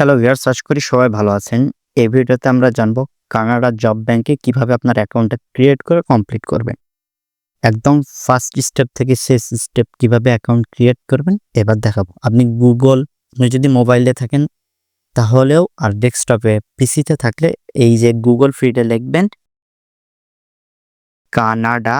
Hello viewers আশা করি সবাই ভালো আছেন। এই ভিডিওতে আমরা জানব কানাডা জব ব্যাংকে কীভাবে আপনার অ্যাকাউন্টটা ক্রিয়েট করে কমপ্লিট করবেন। একদম ফার্স্ট স্টেপ থেকে শেষ স্টেপ কীভাবে অ্যাকাউন্ট ক্রিয়েট করবেন, এবার দেখাবো। আপনি গুগল আপনি যদি মোবাইলে থাকেন, তাহলেও আর ডেস্কটপে পিসিতে থাকলে এই যে গুগল ফিডে লিখবেন, কানাডা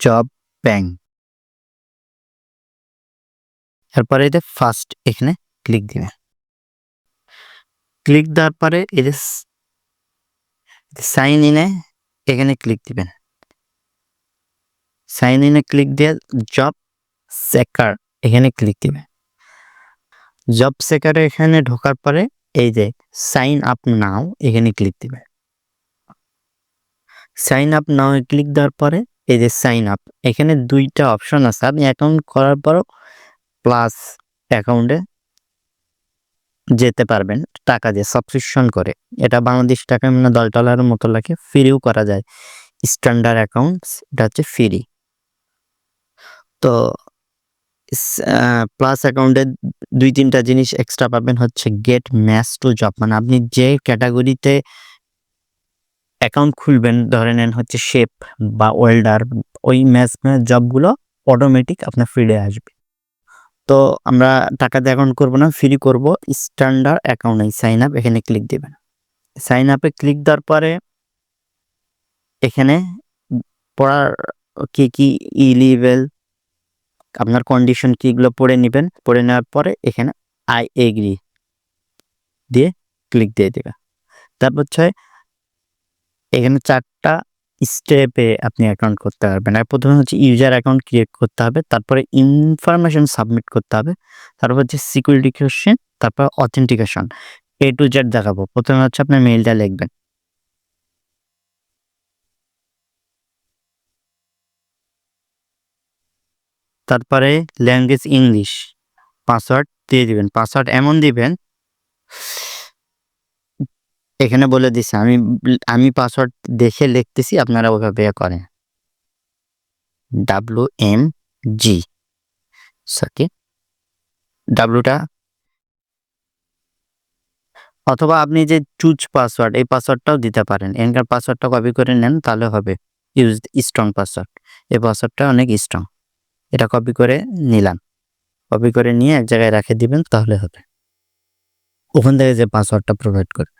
জব ব্যাংক তারপরে এতে ফার্স্ট এখানে ক্লিক দিবে। ক্লিক দেওয়ার পরে এই যে সাইন ইনে এখানে ক্লিক দিবেন। সাইন ইনে ক্লিক দিয়ে জব সেকার এখানে ক্লিক দিবেন জব সেকারে এখানে ঢোকার পরে এই যে সাইন আপ নাও এখানে ক্লিক দিবেন সাইন আপ নাও ক্লিক দেওয়ার পরে এই যে সাইন আপ এখানে দুইটা অপশন আছে। আপনি অ্যাকাউন্ট করার পরও প্লাস অ্যাকাউন্টে যেতে পারবেন, টাকা দিয়ে সাবস্ক্রিপশন করে। এটা বাংলাদেশ টাকা মানে দশ ডলারের মতো লাগে, ফ্রিও করা যায়। স্ট্যান্ডার্ড অ্যাকাউন্ট এটা হচ্ছে ফ্রি। তো প্লাস অ্যাকাউন্টে দুই তিনটা জিনিস এক্সট্রা পাবেন হচ্ছে গেট ম্যাচ টু জব। মানে আপনি যে ক্যাটাগরিতে অ্যাকাউন্ট খুলবেন, ধরে নেন হচ্ছে শেপ বা ওয়েল্ডার, ওই ম্যাচ ম্যাচ জবগুলো অটোমেটিক আপনার ফিরে আসবে। তো আমরা টাকা দিয়ে অ্যাকাউন্ট করব না ফ্রি করব। স্ট্যান্ডার্ড অ্যাকাউন্ট এই সাইন আপ এখানে ক্লিক দেবেন। সাইন আপে ক্লিক দেওয়ার পরে এখানে পড়ার কি কি ই লেভেল আপনার কন্ডিশন কিগুলো পড়ে নেবেন। পড়ে নেওয়ার পরে এখানে আই এগ্রি দিয়ে ক্লিক দিয়ে দেবে তারপর হচ্ছে এখানে চারটা স্টেপে আপনি অ্যাকাউন্ট করতে পারবেন। আর প্রথমে হচ্ছে ইউজার অ্যাকাউন্ট ক্রিয়েট করতে হবে, তারপরে ইনফরমেশন সাবমিট করতে হবে, তারপর হচ্ছে সিকিউরিটি কোশ্চেন তারপর অথেন্টিকেশন এ টু জেড দেখাবো। প্রথমে হচ্ছে আপনার মেইলটা লিখবেন। তারপরে ল্যাঙ্গুয়েজ ইংলিশ পাসওয়ার্ড দিয়ে দিবেন। পাসওয়ার্ড এমন দিবেন এখানে বলে দিছে, আমি আমি পাসওয়ার্ড দেখে লিখতেছি, আপনারা ওইভাবে করেন। W M G সাকে? ডাব্লুটা অথবা আপনি যে চুজ পাসওয়ার্ড এই পাসওয়ার্ডটাও দিতে পারেন। এনকার পাসওয়ার্ডটা কপি করে নেন, তাহলে হবে ইউজ স্ট্রং পাসওয়ার্ড এই পাসওয়ার্ডটা অনেক স্ট্রং এটা কপি করে নিলাম। কপি করে নিয়ে এক জায়গায় রেখে দিবেন, তাহলে হবে। ওখান থেকে যে পাসওয়ার্ডটা প্রোভাইড করবে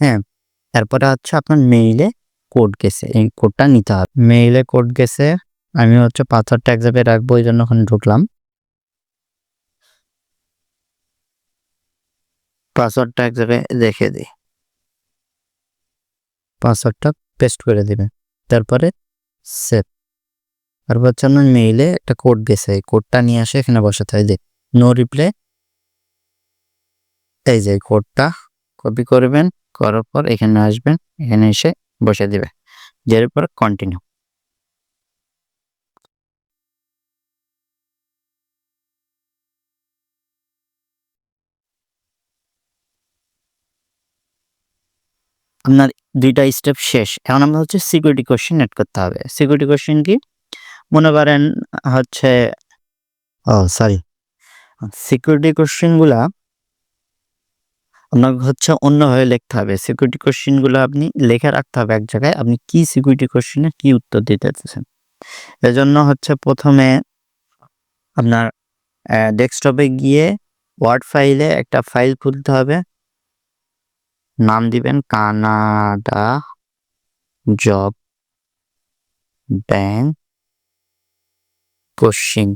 হ্যাঁ তারপরে হচ্ছে আপনার মেইলে কোড গেছে, এই কোডটা নিতে হবে। মেইলে কোড গেছে, আমি হচ্ছে পাসওয়ার্ডটা এক জায়গায় রাখব ওই জন্য ওখানে ঢুকলাম। পাসওয়ার্ডটা এক জায়গায় রেখে দিই। পাসওয়ার্ডটা পেস্ট করে দিবেন তারপরে সেভ তারপর হচ্ছে আপনার মেইলে একটা কোড গেছে, এই কোডটা নিয়ে আসে, এখানে বসাতে হয় যে নো রিপ্লে এই যে কোডটা কপি করবেন করার পর এখানে আসবেন, এখানে এসে বসে দিবে। যার পর কন্টিনিউ আপনার দুইটা স্টেপ শেষ। এখন আমরা হচ্ছে সিকিউরিটি কোশ্চেন এড করতে হবে। সিকিউরিটি কোশ্চেন কি? মনে করেন হচ্ছে, ও সরি সিকিউরিটি কোশ্চেনগুলা আপনাকে হচ্ছে অন্যভাবে লিখতে হবে। সিকিউরিটি কোশ্চেনগুলো আপনি লেখা রাখতে হবে এক জায়গায়। আপনি কি সিকিউরিটি কোশ্চেনে কি উত্তর দিতে চাচ্ছেন? এজন্য হচ্ছে প্রথমে আপনার ডেস্কটপে গিয়ে ওয়ার্ড ফাইলে একটা ফাইল খুলতে হবে। নাম দিবেন কানাডা জব ব্যাংক কোশ্চিন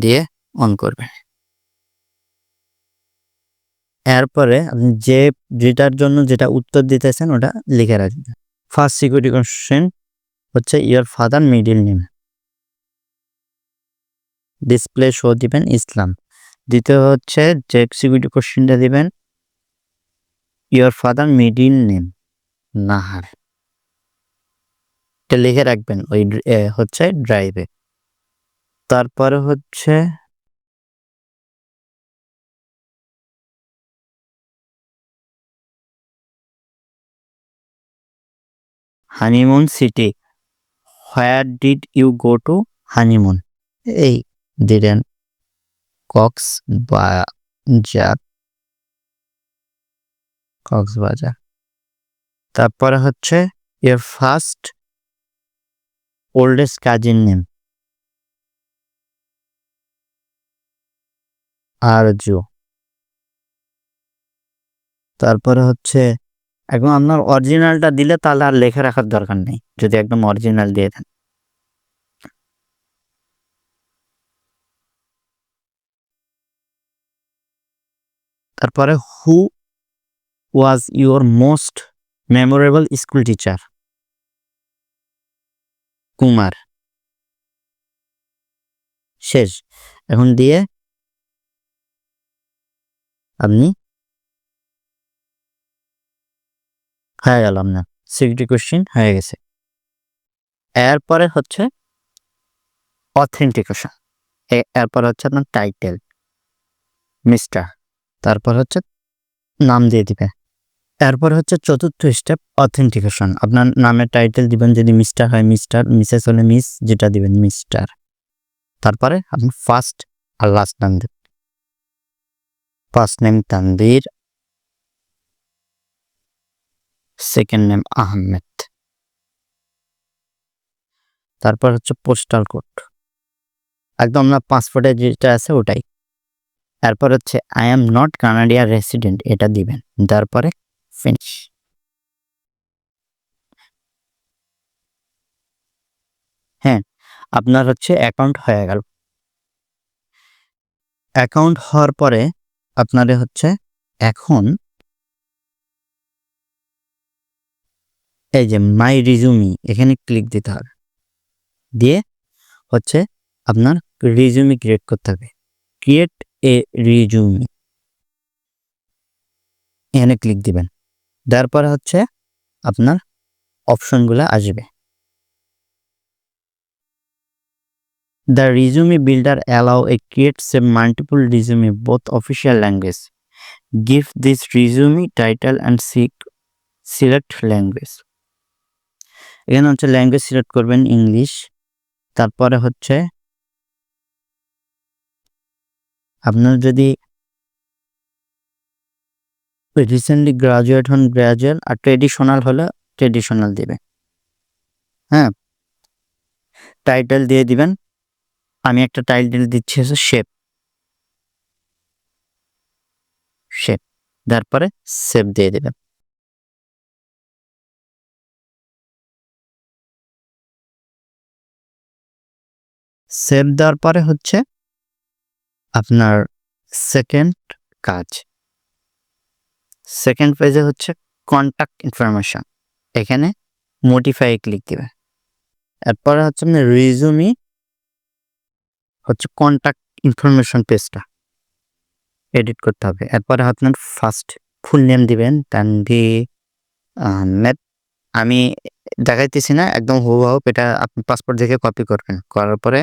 দিয়ে অন করবেন। এরপরে আপনি যে যেটার জন্য যেটা উত্তর দিতেছেন ওটা লিখে রাখবেন। ফার্স্ট সিকিউরিটি কোশ্চেন হচ্ছে your father middle name display show দিবেন ইসলাম। দ্বিতীয় হচ্ছে যে সিকিউরিটি কোশ্চেনটা দিবেন your father middle name Nahar. এটা লিখে রাখবেন ওই হচ্ছে ড্রাইভে তারপরে হচ্ছে honeymoon city, where did you go to honeymoon? এই দিলেন কক্স বাজার কক্সবাজার। তারপরে হচ্ছে এর first oldest cousin name. Arzu তারপরে হচ্ছে একদম আপনার অরিজিনালটা দিলে তাহলে আর লেখা রাখার দরকার নেই, যদি একদম অরিজিনাল দিয়ে দেন। তারপরে who was your most memorable school teacher Kumar. শেষ। এখন দিয়ে আপনি হয়ে গেল আপনার। সিক্সটি কোশ্চিন হয়ে গেছে। এরপরে হচ্ছে অথেন্টিকেশন। এরপর হচ্ছে আপনার টাইটেল। মিস্টার। তারপর হচ্ছে নাম দিয়ে দিবে। এরপর হচ্ছে চতুর্থ স্টেপ অথেন্টিকেশন। আপনার নামের টাইটেল দিবেন যদি মিস্টার হয় মিস্টার, মিসেস হলে মিস, যেটা দিবেন মিস্টার। তারপরে আপনি ফার্স্ট আর লাস্ট নাম দেবেন। First name Tanvir second name Ahmed তারপর হচ্ছে পোস্টাল কোড একদম আপনার পাসপোর্টে যেটা আছে ওটাই। তারপর হচ্ছে I am not Canadian resident এটা দিবেন। তারপরে ফিনিশ হ্যাঁ আপনার হচ্ছে অ্যাকাউন্ট হয়ে গেল। অ্যাকাউন্ট হওয়ার পরে আপনারে হচ্ছে এখন এই যে মাই রিজুমি এখানে ক্লিক দিতে হবে। দিয়ে হচ্ছে আপনার রিজুমি ক্রিয়েট করতে হবে। ক্রিয়েট এ রিজুমি এখানে ক্লিক দিবেন। দেওয়ার পরে হচ্ছে আপনার অপশনগুলো আসবে। The resume builder allow a creates a multiple resume both official language give this resume title and seek select language এখানে হচ্ছে ল্যাঙ্গুয়েজ সিলেক্ট করবেন ইংলিশ তারপরে হচ্ছে আপনার যদি রিসেন্টলি গ্রাজুয়েট হন গ্রাজুয়েট আর ট্রেডিশনাল হলে ট্রেডিশনাল দিবে। হ্যাঁ? টাইটেল দিয়ে দিবেন। আমি একটা টাইটেল দিচ্ছি, হচ্ছে শেপ শেপ তারপরে সেভ দিয়ে দিবেন। সেভ দেওয়ার পরে হচ্ছে আপনার সেকেন্ড কাজ। সেকেন্ড পেজে হচ্ছে কন্ট্যাক্ট ইনফরমেশন এখানে মোটিফাই ক্লিক দিবে। এরপরে হচ্ছে আপনার রিজুমি হচ্ছে কন্ট্যাক্ট ইনফরমেশন পেজটা এডিট করতে হবে। এরপরে আপনার ফার্স্ট ফুল নেম দিবেন তানভি আহমেদ আমি দেখাইতেছি না, একদম হুবহু, এটা আপনি পাসপোর্ট দেখে কপি করবেন। করার পরে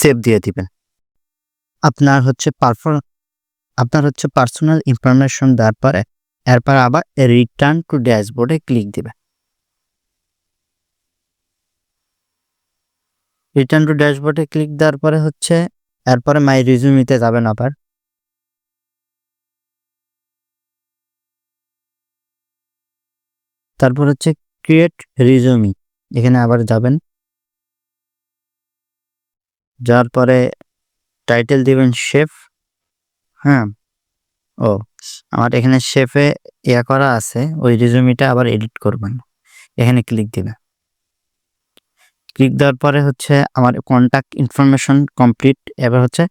সেভ দিয়ে দিবেন। আপনার হচ্ছে পারফর, আপনার হচ্ছে পার্সোনাল ইনফরমেশন দেওয়ার পরে, এরপর আবার রিটার্ন টু ড্যাশবোর্ডে ক্লিক দিবে রিটার্ন টু ড্যাশবোর্ডে ক্লিক দেওয়ার পরে হচ্ছে, এরপরে মাই রিজুমিতে যাবেন আবার। তারপর হচ্ছে ক্রিয়েট রিজুমি এখানে আবার যাবেন। যাওয়ার পরে টাইটেল দিবেন শেফ। হ্যাঁ? ও, আমার এখানে শেফে ইয়া করা আছে, ওই রিজুমিটা আবার এডিট করবেন। এখানে ক্লিক দিবেন। ক্লিক দেওয়ার পরে হচ্ছে আমার কন্ট্যাক্ট ইনফরমেশন কমপ্লিট এবার হচ্ছে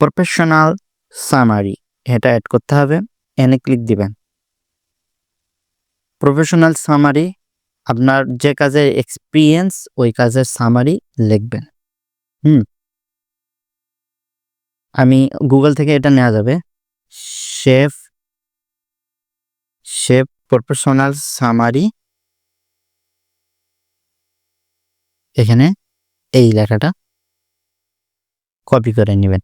প্রফেশনাল সামারি এটা অ্যাড করতে হবে এনে ক্লিক দিবেন। প্রফেশনাল সামারি আপনার যে কাজের এক্সপিরিয়েন্স ওই কাজের সামারি লিখবেন। হুম। আমি গুগল থেকে এটা নেওয়া যাবে। শেফ শেফ প্রফেশনাল সামারি এখানে এই লেখাটা কপি করে নেবেন।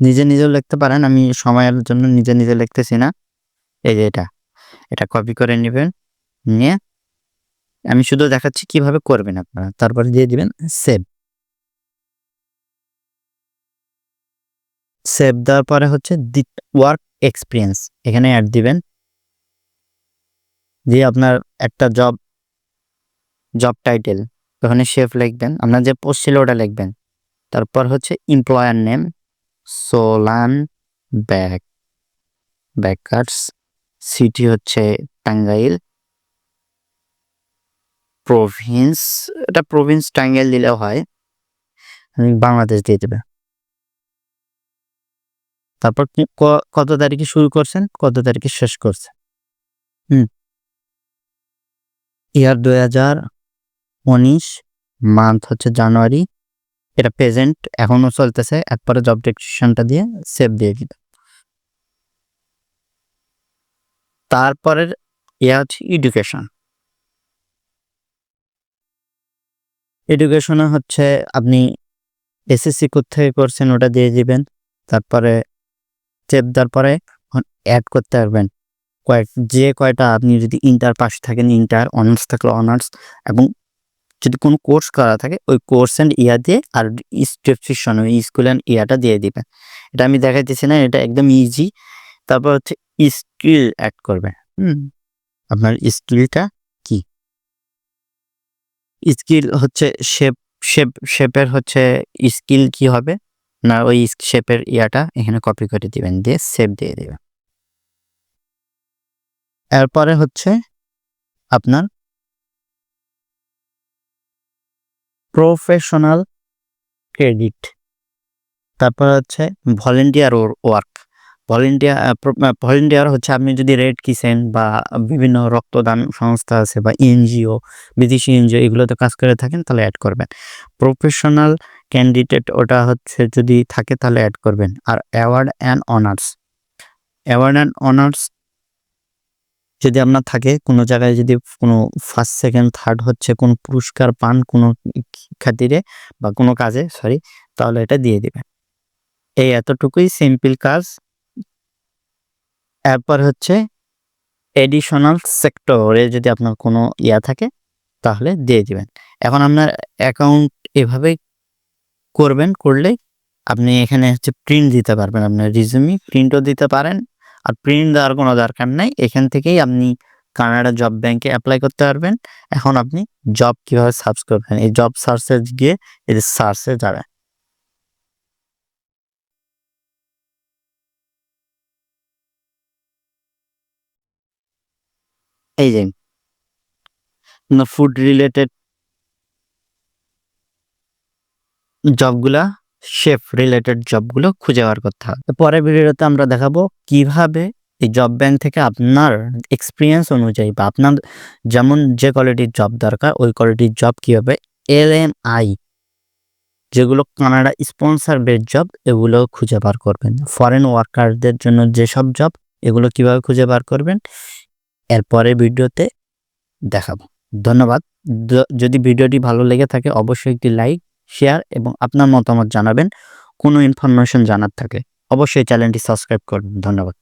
নিজে নিজেও লিখতে পারেন, আমি সময়ের জন্য নিজে নিজে লিখতেছি না। এই যে এটা এটা কপি করে নেবেন, নিয়ে আমি শুধু দেখাচ্ছি কীভাবে করবেন আপনারা, তারপরে দিয়ে দিবেন সেভ সেভ দেওয়ার পরে হচ্ছে দি ওয়ার্ক এক্সপিরিয়েন্স এখানে অ্যাড দিবেন। দিয়ে আপনার একটা জব জব টাইটেল ওখানে শেফ লিখবেন, আপনার যে পোস্ট ছিল ওটা লিখবেন। তারপর হচ্ছে এমপ্লয়ার নেম সোলান ব্যাক ব্যাকার্স সিটি হচ্ছে টাঙ্গাইল। প্রভিন্স, এটা প্রভিন্স টাঙ্গাইল দিলেও হয়। বাংলাদেশ দিয়ে দেবে। তারপর কত তারিখে শুরু করছেন? কত তারিখে শেষ করছেন? হুম। ইয়ার দুই হাজার উনিশ, মান্থ হচ্ছে জানুয়ারি। এটা প্রেজেন্ট এখনও চলতেছে, একবারে জব ডেসক্রিপশনটা দিয়ে সেভ দিয়ে দিল তারপরের ইয়া হচ্ছে এডুকেশন এডুকেশনে হচ্ছে আপনি এসএসসি থেকে করছেন ওটা দিয়ে দিবেন, তারপরে সেভ দেওয়ার পরে অ্যাড করতে পারবেন। কয়েক, যে কয়টা আপনি যদি ইন্টার পাস থাকেন ইন্টার অনার্স থাকলে অনার্স এবং যদি কোনো কোর্স করা থাকে, ওই কোর্স অ্যান্ড ইয়ার দিয়ে আর ডেসক্রিপশন ওই স্কুল অ্যান্ড ইয়ারটা দিয়ে দিবেন। এটা আমি দেখাইতেছি না, এটা একদম ইজি তারপর হচ্ছে স্কিল অ্যাড করবে হুম, আপনার স্কিলটা কি? স্কিল হচ্ছে শেপ শেপ শেপের হচ্ছে স্কিল কি হবে? না, ওই শেপের ইয়াটা এখানে কপি করে দিবেন, দিয়ে সেভ দিয়ে দেবেন। এরপরে হচ্ছে আপনার প্রফেশনাল ক্রেডিট। তারপর হচ্ছে ভলেন্টিয়ার ওয়ার্ক। ভলেন্টিয়ার ভলেন্টিয়ার হচ্ছে আপনি যদি রেড কিসেন বা বিভিন্ন রক্তদান সংস্থা আছে বা এনজিও, বিদেশি এনজিও এগুলোতে কাজ করে থাকেন তাহলে অ্যাড করবেন। প্রফেশনাল ক্যান্ডিডেট ওটা হচ্ছে যদি থাকে তাহলে অ্যাড করবেন। আর award and honours award and honours যদি আপনার থাকে, কোনো জায়গায় যদি কোনো ফার্স্ট সেকেন্ড থার্ড হচ্ছে, কোনো পুরস্কার পান কোনো খাতিরে বা কোনো কাজে সরি তাহলে এটা দিয়ে দিবেন। এই এতটুকুই সিম্পল কাজ। এরপর হচ্ছে এডিশনাল সেক্টরে যদি আপনার কোনো ইয়া থাকে, তাহলে দিয়ে দিবেন। এখন আপনার অ্যাকাউন্ট এভাবে করবেন, করলে আপনি এখানে হচ্ছে প্রিন্ট দিতে পারবেন। আপনার রিজুমি প্রিন্টও দিতে পারেন। আর প্রিন্ট দেওয়ার কোনো দরকার নাই। এখান থেকেই আপনি কানাডা জব ব্যাংকে অ্যাপ্লাই করতে পারবেন। এখন আপনি জব কীভাবে সার্চ করবেন? এই জব সার্চে গিয়ে এই সার্চে যাবেন। এই যে ফুড রিলেটেড জবগুলা শেফ রিলেটেড জবগুলো খুঁজে বার করতে হবে। পরের ভিডিওতে আমরা দেখাবো কীভাবে এই জব ব্যাংক থেকে আপনার এক্সপিরিয়েন্স অনুযায়ী বা আপনার যেমন যে কোয়ালিটির জব দরকার, ওই কোয়ালিটির জব কীভাবে এল এম আই যেগুলো কানাডা স্পন্সার বেড জব এগুলো খুঁজে বার করবেন। ফরেন ওয়ার্কারদের জন্য যেসব জব এগুলো কীভাবে খুঁজে বার করবেন এরপরে ভিডিওতে দেখাবো। ধন্যবাদ। যদি ভিডিওটি ভালো লেগে থাকে, অবশ্যই একটি লাইক শেয়ার এবং আপনার মতামত জানাবেন। কোনো ইনফরমেশন জানার থাকে অবশ্যই চ্যানেলটি সাবস্ক্রাইব করবেন। ধন্যবাদ।